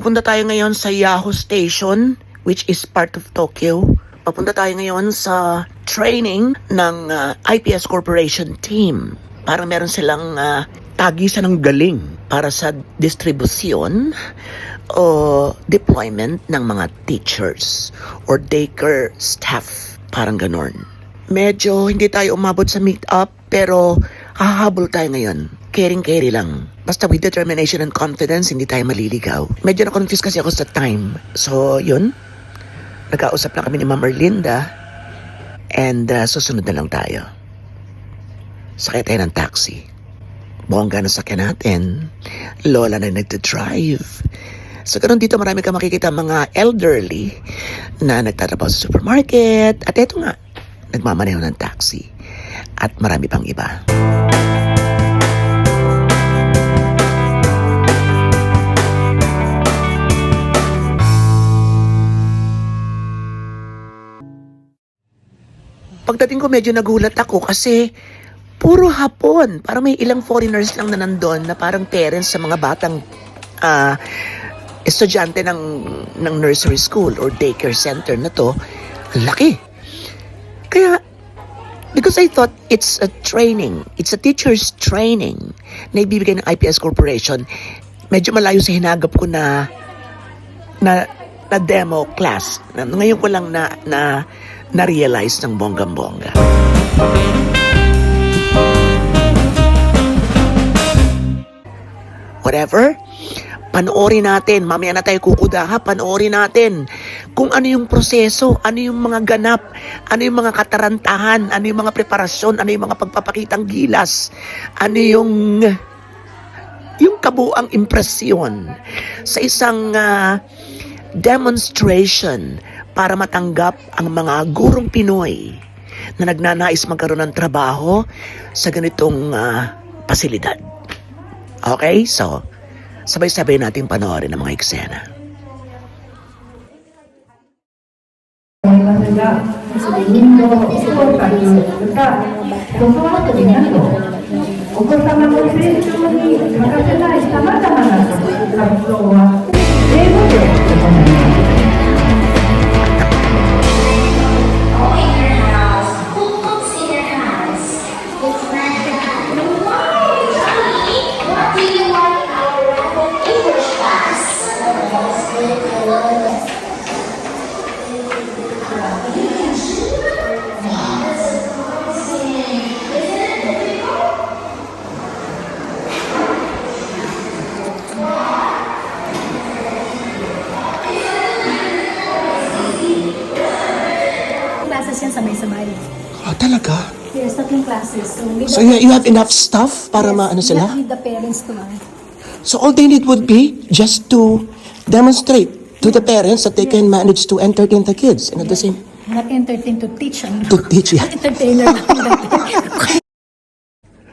Punta tayo ngayon sa Yahoo Station, which is part of Tokyo. Papunta tayo ngayon sa training ng ah, IPS Corporation team. Para meron silang ah, tagisan ng galing para sa distribusyon o deployment ng mga teachers or daycare staff. Parang ganon. Medyo hindi tayo umabot sa meet-up pero hahabol tayo ngayon. Caring-carry lang. Basta with determination and confidence, hindi tayo maliligaw. Medyo na-confuse kasi ako sa time. So, yun. Nagkausap na kami ni Ma'am Erlinda and uh, susunod na lang tayo. Sakay tayo ng taxi. Bongga na sakyan natin. Lola na nagda-drive. So, ganun dito marami ka makikita mga elderly na nagtatrabaho sa supermarket. At eto nga, nagmamaneho ng taxi. At marami pang iba. Pagdating ko medyo nagulat ako kasi puro hapon. Parang may ilang foreigners lang na nandun na parang parents sa mga batang ah, estudyante ng, ng nursery school or daycare center na to. Laki. Kaya, because I thought it's a training, it's a teacher's training na ibibigay ng IPS Corporation, medyo malayo sa hinagap ko na na, na demo class. Ngayon ko lang na, na, na-realize ng bonggang-bongga. Whatever, panoorin natin. Mamaya na tayo kukuda ha. Panoorin natin kung ano yung proseso, ano yung mga ganap, ano yung mga katarantahan, ano yung mga preparasyon, ano yung mga pagpapakitang gilas, ano yung yung kabuang impresyon sa isang ah, demonstration para matanggap ang mga gurong Pinoy na nagnanais magkaroon ng trabaho sa ganitong ah, pasilidad. Okay? So, sabay-sabay natin panoorin ang mga eksena. Classes. So, So you, you have enough stuff para maano sila? With the parents naman. So all they need would be just to demonstrate to the parents that they can manage to entertain the kids and at the same Not entertain to teach. Ano? to teach you. Entertainer lang.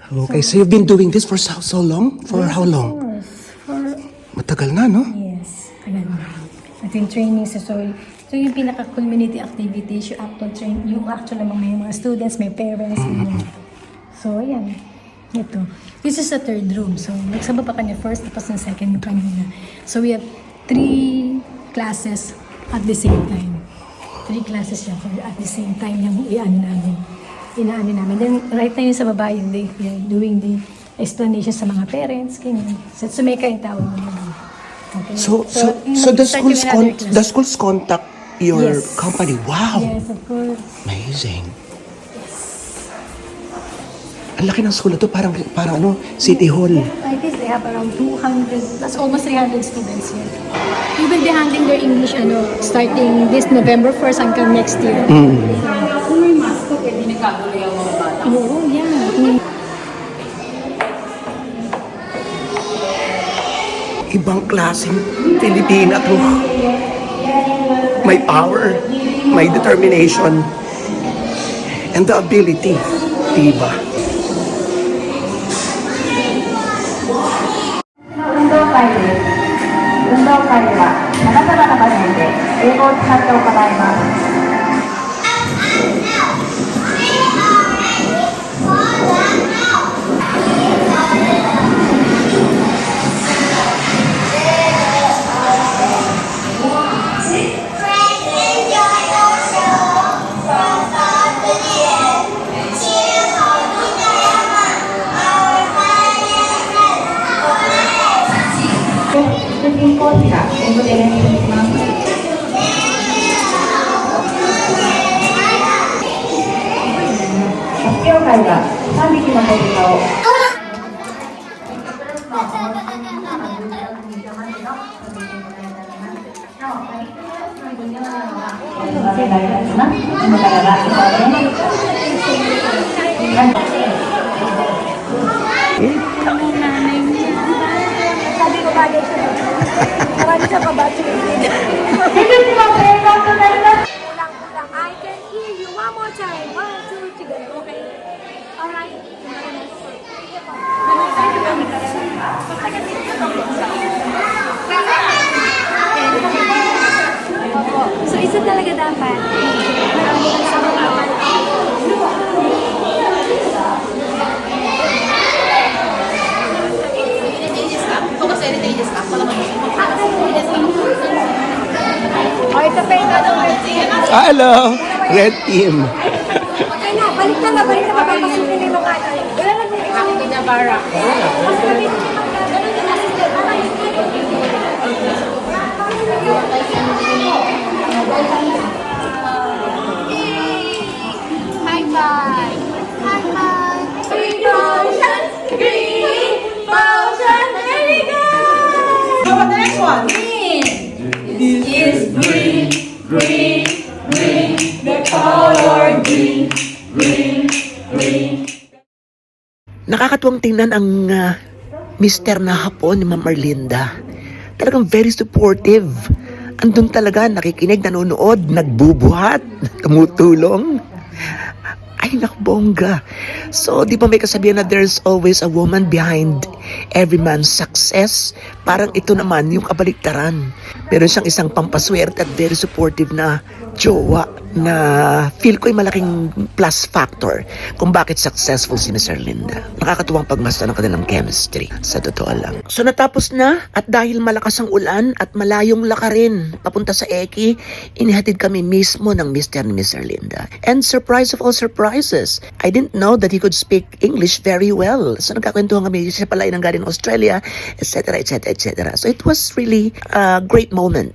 Okay, so you've been doing this for so, so long? For how long? For, Matagal na, no? yes. Ayan. At yung training sa soil. So yung pinaka-community activities, yung actual train, yung actual naman may mga students, may parents, ganyan. So, ayan. Ito. This is the third room. So, nagsaba pa kanya first, tapos na second kanina. So, we have three classes at the same time. Three classes siya for at the same time yung iano namin. Inaano namin. Then, right na yun sa baba, yung they, they're doing the explanation sa mga parents, ganyan. So, sumeka yung tawag namin. Okay? So, so, yung so the schools, con- the schools contact your Yes. company. Wow! Yes, of course. Amazing. Ang laki ng school na to, parang, parang ano, City Hall. I guess they have around 200, that's almost 300 students here. We will be handling their English ano, starting this November 1st hanggang next year. Kung may mask ko, pwede nagkagulo yung mga bata. Oo, yeah. Ibang klaseng Pilipina to my power, my determination, and the ability, diba? 운동 빨리, 운동 빨리 와. 나가다가 나가는데, 일곱 한도 가다이마. と腹筋コーが英語で練習ます。発表会匹の子豚を。は、します。Hello, Red Team. Okay na, balik na na, balik na, papapasukin yung mga ano. Wala lang din yung Pinabara. High five! Green potion! Green potion! There we go! How about the next one? Green. This is green, green, green. Color green, green, green. Nakakatuwang tingnan ang ah, mister na hapon ni Ma'am Marlinda. Talagang very supportive. Andun talaga, nakikinig, nanonood, nagbubuhat, tumutulong. Ay, nakbongga. So, di ba may kasabihan na there's always a woman behind every man's success? Parang ito naman yung kabaliktaran. Meron siyang isang pampaswerte at very supportive na jowa na feel ko ay malaking plus factor kung bakit successful si Miss Erlinda. Nakakatuwang pagmasta ng kanilang chemistry, sa totoo lang. So natapos na at dahil malakas ang ulan at malayong lakarin papunta sa Eki, inihatid kami mismo ng Mr. ni Miss Erlinda. And surprise of all surprises, I didn't know that he could speak English very well. So nagkakwentuhan kami, siya pala ay nanggaling Australia, etc. etc. etc. So it was really a great moment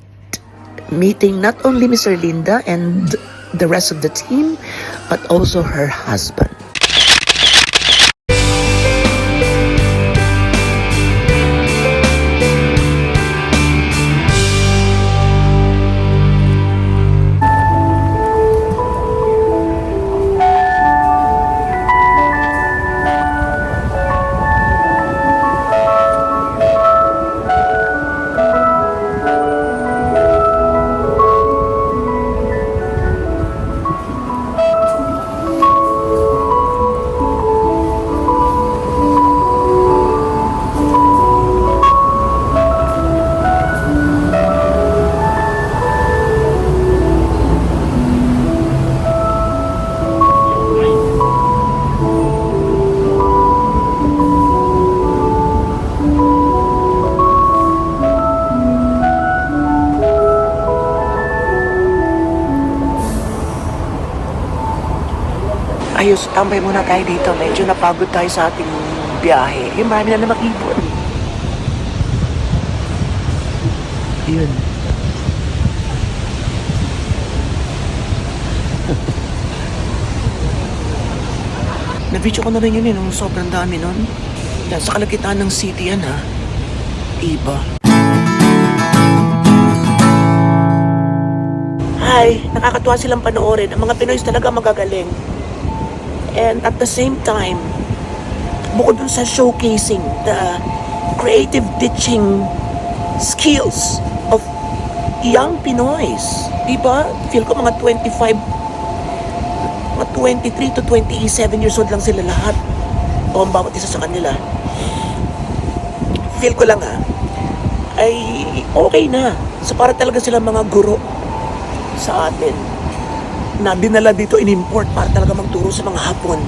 meeting not only Miss Erlinda and the rest of the team, but also her husband. Ayos, tambay muna tayo dito. Medyo napagod tayo sa ating biyahe. Yung marami na namang ibon. Yun. Na-video ko na rin yun eh, nung sobrang dami nun. Yan, sa kalagitan ng city yan ha. Iba. Hi, nakakatuwa silang panoorin. Ang mga Pinoy talaga magagaling. And at the same time, bukod dun sa showcasing the creative teaching skills of young Pinoys. Diba? Feel ko mga 25, mga 23 to 27 years old lang sila lahat. O ang bawat isa sa kanila. Feel ko lang ha, ay okay na. So para talaga sila mga guro sa atin na dinala dito in-import para talaga magturo sa mga Hapon.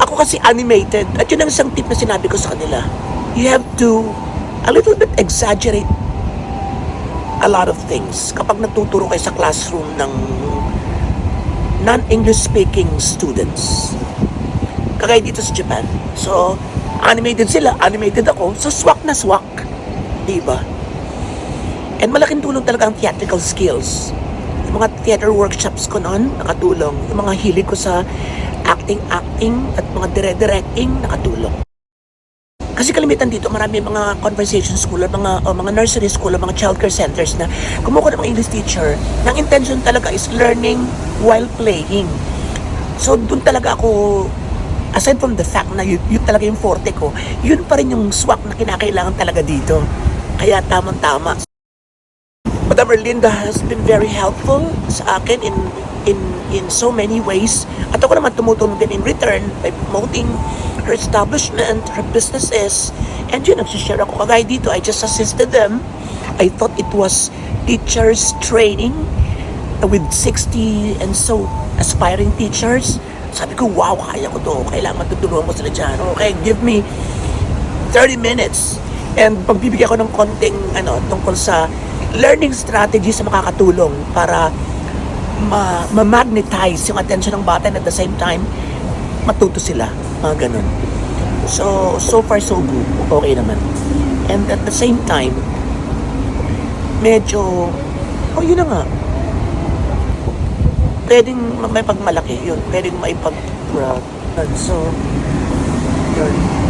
Ako kasi animated at yun ang isang tip na sinabi ko sa kanila. You have to a little bit exaggerate a lot of things kapag nagtuturo kayo sa classroom ng non-English speaking students. Kagaya dito sa Japan. So, animated sila, animated ako, so swak na swak. Di ba? And malaking tulong talaga ang theatrical skills. Yung mga theater workshops ko noon, nakatulong. Yung mga hilig ko sa acting-acting at mga dire-directing, nakatulong. Kasi kalimitan dito, marami mga conversation school, or mga, o mga nursery school, o mga childcare centers na kumuha ng mga English teacher. Ang intention talaga is learning while playing. So, doon talaga ako, aside from the fact na yun, yun talaga yung forte ko, yun pa rin yung swak na kinakailangan talaga dito. Kaya tamang-tama. Madam Erlinda has been very helpful sa akin in in in so many ways. At ako naman tumutulong din in return by promoting her establishment, her businesses. And yun, nagsishare ako. Kagaya dito, I just assisted them. I thought it was teachers training with 60 and so aspiring teachers. Sabi ko, wow, kaya ko to. Kailangan matutulungan ko sila dyan. Okay, give me 30 minutes. And pagbibigyan ko ng konting ano, tungkol sa learning strategies na makakatulong para ma- ma-magnetize yung attention ng bata and at the same time, matuto sila. Mga ganun. So, so far so good. Okay naman. And at the same time, medyo, oh yun na nga, pwedeng ma- may pagmalaki yun. Pwedeng may pag uh, So, yun.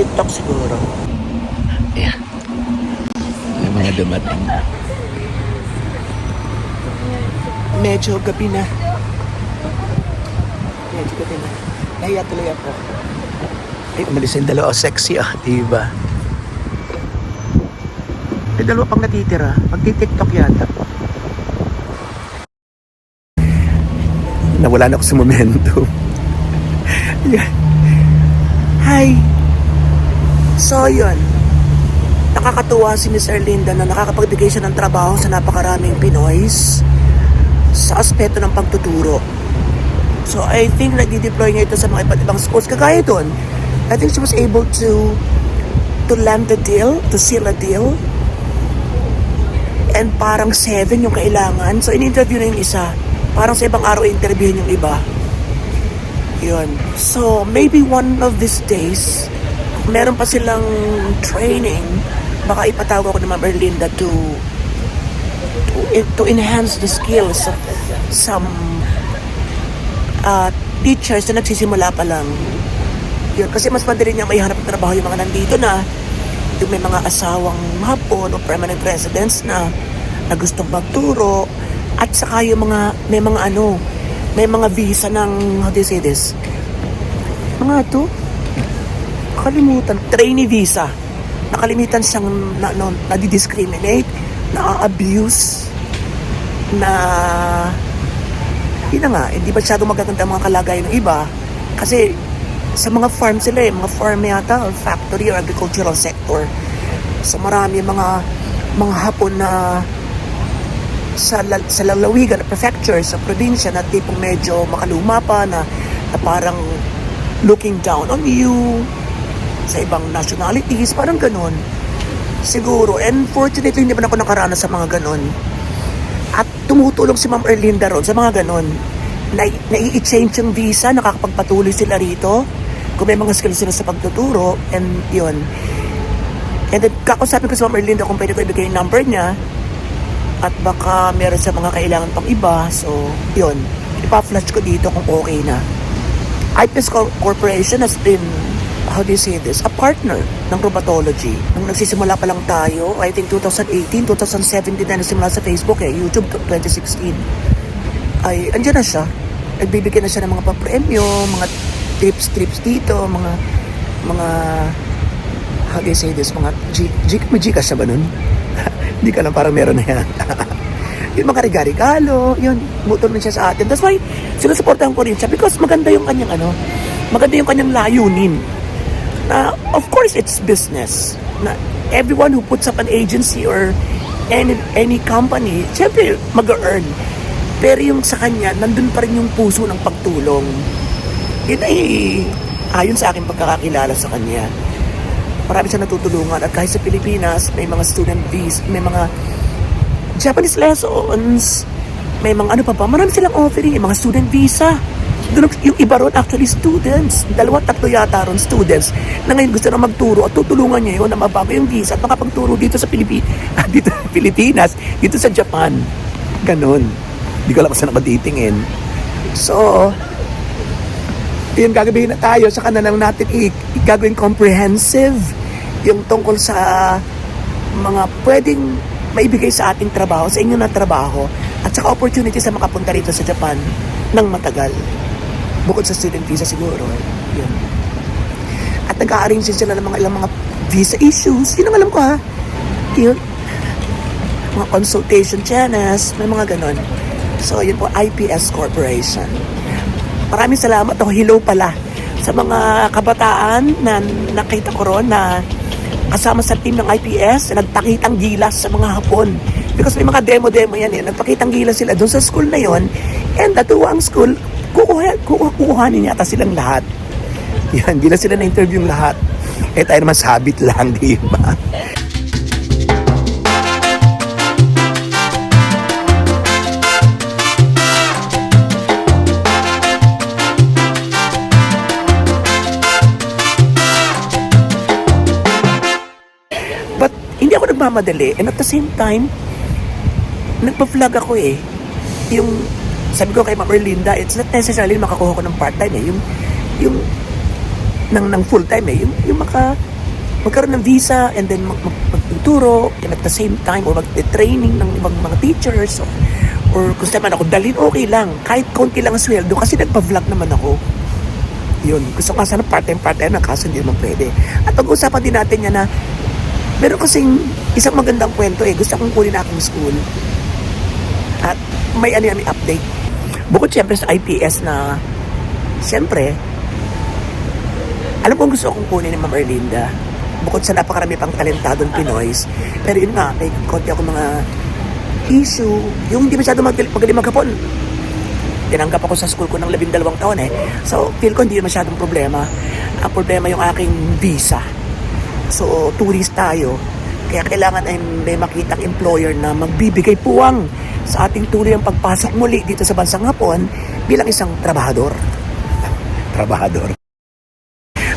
TikTok siguro. Ayan. May mga dumating. Medyo gabi na. Medyo gabi na. Nahiya tuloy ako. Ay, umalis yung dalawa. Sexy ah, diba? May dalawa pang natitira. Magti-tiktok yata. Nawala na ako sa momentum. Hi! So, yun. Nakakatuwa si Miss Erlinda na nakakapagbigay siya ng trabaho sa napakaraming Pinoys sa aspeto ng pagtuturo. So, I think nagdi-deploy niya ito sa mga iba't ibang schools. Kagaya doon, I think she was able to to land the deal, to seal a deal. And parang seven yung kailangan. So, in-interview na yung isa. Parang sa ibang araw, interviewin yung iba. Yun. So, maybe one of these days, meron pa silang training, baka ipatawag ako ni Ma'am Erlinda to, to, to enhance the skills of some uh, teachers na nagsisimula pa lang. Yun. Kasi mas madali niya may hanap ng trabaho yung mga nandito na yung may mga asawang hapon o permanent residents na na gustong magturo at saka yung mga may mga ano may mga visa ng how do you say this? Mga to? Kalimutan. Trainee visa. Nakalimitan siyang na, no, nadidiscriminate na-abuse na yun na nga hindi masyado magaganda ang mga kalagayan ng iba? Kasi sa mga farm sila eh, mga farm yata or factory or agricultural sector. So marami mga mga hapon na sa, sa lalawigan, prefecture, sa probinsya na tipong medyo makaluma pa na, na parang looking down on you sa ibang nationalities, parang ganun. Siguro, and fortunately, hindi man ako nakaranas sa mga ganun. At tumutulong si Ma'am Erlinda ron sa mga ganun. Na, nai-change yung visa, nakakapagpatuloy sila rito. Kung may mga skills sila sa pagtuturo, and yun. And then, kakusapin ko si Ma'am Erlinda kung pwede ko ibigay yung number niya. At baka meron sa mga kailangan pang iba. So, yun. Ipa-flash ko dito kung okay na. IPS Cor- Corporation has been, how do you say this, a partner ng Robotology. Nung nagsisimula pa lang tayo, I think 2018, 2017 na nasimula sa Facebook eh, YouTube 2016. Ay, andyan na siya. Nagbibigyan na siya ng mga papremyo, mga trips-trips dito, mga, mga, how do you say this, mga, G, G, Gcash siya ba nun? Hindi ka lang parang meron na yan. yung mga regalo, yun, tumutulong siya sa atin. That's why, sinusuportahan ko rin siya because maganda yung kanyang ano, maganda yung kanyang layunin. Na, of course, it's business. Na everyone who puts up an agency or any, any company, syempre, mag-earn. Pero yung sa kanya, nandun pa rin yung puso ng pagtulong. Yun ay, ayon sa aking pagkakakilala sa kanya marami siya natutulungan at kahit sa Pilipinas may mga student visa, may mga Japanese lessons, may mga ano pa ba, marami silang offering, mga student visa. Yung iba ron actually students. Dalawa, tatlo yata ron students na ngayon gusto na magturo at tutulungan niya yun na mabago yung visa at makapagturo dito sa Pilipi ah, dito sa Pilipinas, dito sa Japan. Ganon. Hindi ko alam kung saan ako titingin. So, yun gagawin na tayo sa kanang natin i- i- gagawin comprehensive yung tungkol sa mga pwedeng maibigay sa ating trabaho, sa inyo na trabaho at saka opportunity sa makapunta rito sa Japan ng matagal. Bukod sa student visa siguro. Yun. At nag-a-arrange din sila ng mga ilang mga visa issues. Yun ang alam ko ha. Yun. Mga consultation channels, may mga ganon. So, yun po, IPS Corporation. Maraming salamat o hello pala sa mga kabataan na nakita ko ron na kasama sa team ng IPS na nagpakitang gilas sa mga Hapon. Because may mga demo-demo yan eh. Nagpakitang gilas sila doon sa school na yon and natuwa ang school, kukuha, kukuha, kukuhanin yata silang lahat. Yan, di na sila na-interview lahat. Eh tayo naman sabit lang, di ba? Nagmamadali and at the same time, nagpa-vlog ako eh. Yung, sabi ko kay Ma'am Erlinda, it's not necessarily makakuha ko ng part-time eh. Yung, yung, ng, ng full-time eh. Yung, yung maka, magkaroon ng visa and then mag, mag, magtuturo and at the same time or mag-training ng ibang mga teachers or, or kung saan man ako dalhin, okay lang. Kahit konti lang ang sweldo kasi nagpa-vlog naman ako. Yun. Gusto ko sana part-time, part-time na kaso hindi naman pwede. At pag-usapan din natin yan na meron kasing isang magandang kwento eh. Gusto kong kunin akong school. At may ano may update. Bukod siyempre sa IPS na, siyempre, alam kong gusto kong kunin ni Ma'am Erlinda. Bukod sa napakarami pang talentadong Pinoys. Pero yun nga, may konti ako mga issue. Yung hindi masyado mag- magaling maghapon. Tinanggap ako sa school ko ng labindalawang taon eh. So, feel ko hindi masyadong problema. Ang problema yung aking visa. So, tourist tayo. Kaya kailangan ay may makitang employer na magbibigay puwang sa ating tuloy ang pagpasok muli dito sa bansang Hapon bilang isang trabahador. Trabahador.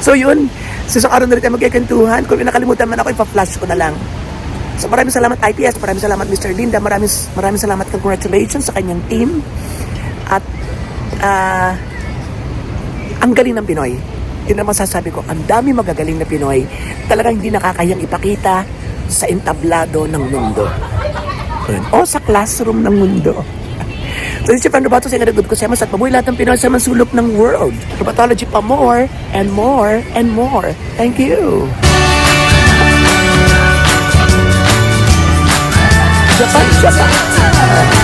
So yun, sa isang araw na rin tayo magkikantuhan. Kung nakalimutan man ako, ipa-flash ko na lang. So maraming salamat IPS, maraming salamat Mr. Linda, maraming, maraming salamat, congratulations sa kanyang team. At ah, ang galing ng Pinoy. Yun ang masasabi ko, ang dami magagaling na Pinoy. Talagang hindi nakakayang ipakita sa entablado ng mundo. O sa classroom ng mundo. So, this is Fernando Bato sa Ingadagod ko sa at mabuhay lahat ng Pinoy sa mansulok ng world. Rheumatology pa more and more and more. Thank you. Japan, Japan.